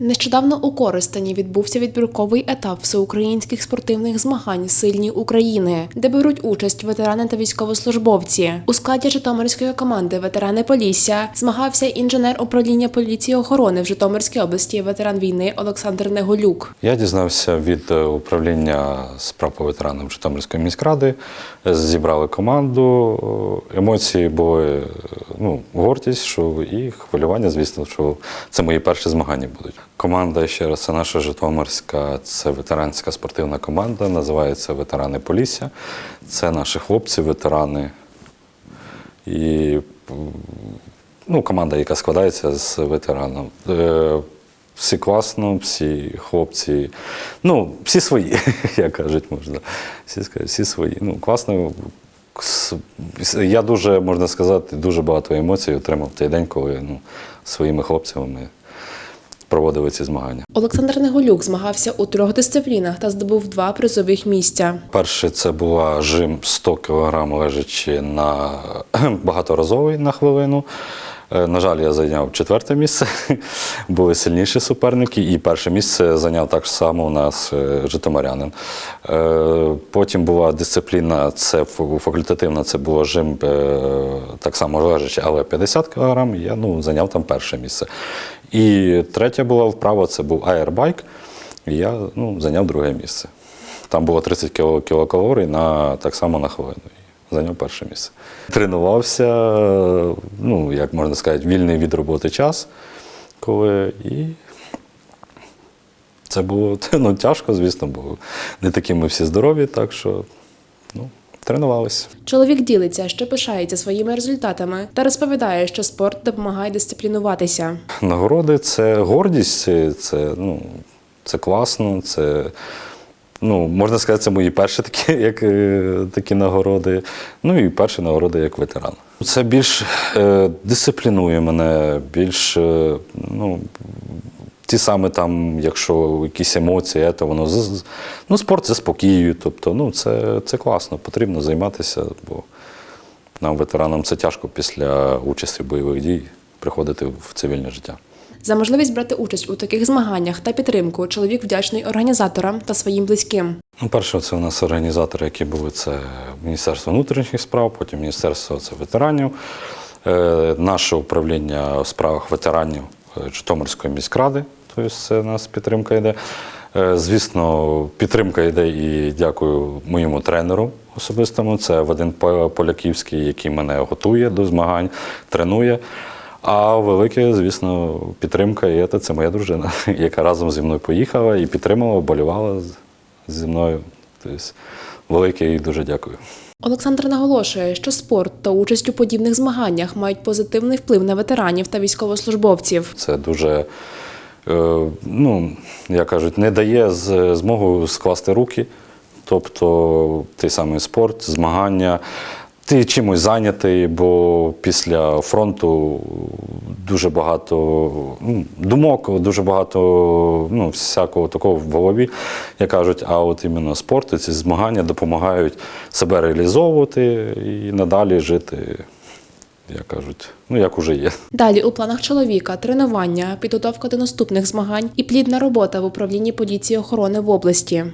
Нещодавно у Коростені відбувся відбірковий етап всеукраїнських спортивних змагань Сильні України, де беруть участь ветерани та військовослужбовці. У складі Житомирської команди ветерани Полісся змагався інженер управління поліції охорони в Житомирській області, ветеран війни Олександр Неголюк. Я дізнався від е, управління справ по ветеранам Житомирської міськради. Зібрали команду. Емоції були е, ну, гордість, що і хвилювання, звісно, що це мої перші змагання будуть. Команда ще раз, це наша Житомирська, це ветеранська спортивна команда, називається Ветерани Полісся. Це наші хлопці, ветерани. І ну, команда, яка складається з ветеранів. Е, Всі класно, всі хлопці, ну, всі свої, як кажуть, можна. Всі, всі свої. Ну, класно. Я дуже, можна сказати, дуже багато емоцій отримав той день, коли ну, своїми хлопцями ми проводили ці змагання. Олександр Неголюк змагався у трьох дисциплінах та здобув два призових місця. Перше це була жим 100 кг лежачи на багаторазовий на хвилину. Е, На жаль, я зайняв четверте місце. Були сильніші суперники, і перше місце зайняв так само у нас е, житомирянин. Е, Потім була дисципліна, це факультативна, це було жим так само лежачи, але 50 кг. Я ну, зайняв там перше місце. І третя була вправа, це був аербайк. І я ну, зайняв друге місце. Там було 30 кілокалорій на, так само на хвилину. Зайняв перше місце. Тренувався, ну, як можна сказати, вільний від роботи час, коли і це було ну, тяжко, звісно, бо не такі ми всі здорові, так що ну, тренувалися. Чоловік ділиться, що пишається своїми результатами, та розповідає, що спорт допомагає дисциплінуватися. Нагороди це гордість, це, ну, це класно, це. Ну, можна сказати, це мої перші такі, як, е, такі нагороди. Ну і перші нагороди як ветеран. Це більш е, дисциплінує мене, більш е, ну, ті саме там, якщо якісь емоції, то воно ну, спорт заспокоює. Тобто, ну, це, це класно, потрібно займатися, бо нам, ветеранам, це тяжко після участі в бойових дій приходити в цивільне життя. За можливість брати участь у таких змаганнях та підтримку чоловік вдячний організаторам та своїм близьким. Ну, перше, це у нас організатори, які були це Міністерство внутрішніх справ, потім Міністерство це ветеранів, е, наше управління у справах ветеранів е, Житомирської міськради, тобто це у нас підтримка йде. Е, Звісно, підтримка йде і дякую моєму тренеру особистому. Це Вадим Поляківський, який мене готує до змагань, тренує. А велике, звісно, підтримка і це, це моя дружина, яка разом зі мною поїхала і підтримала, болювала зі мною. Тобто, велике їй дуже дякую. Олександр наголошує, що спорт та участь у подібних змаганнях мають позитивний вплив на ветеранів та військовослужбовців. Це дуже, е, ну, як кажуть, не дає змогу скласти руки. Тобто той самий спорт, змагання. Ти чимось зайнятий, бо після фронту дуже багато ну, думок, дуже багато ну, всякого такого в голові, як кажуть, а от іменно спорт, ці змагання допомагають себе реалізовувати і надалі жити, як кажуть, ну як уже є. Далі у планах чоловіка тренування, підготовка до наступних змагань і плідна робота в управлінні поліції охорони в області.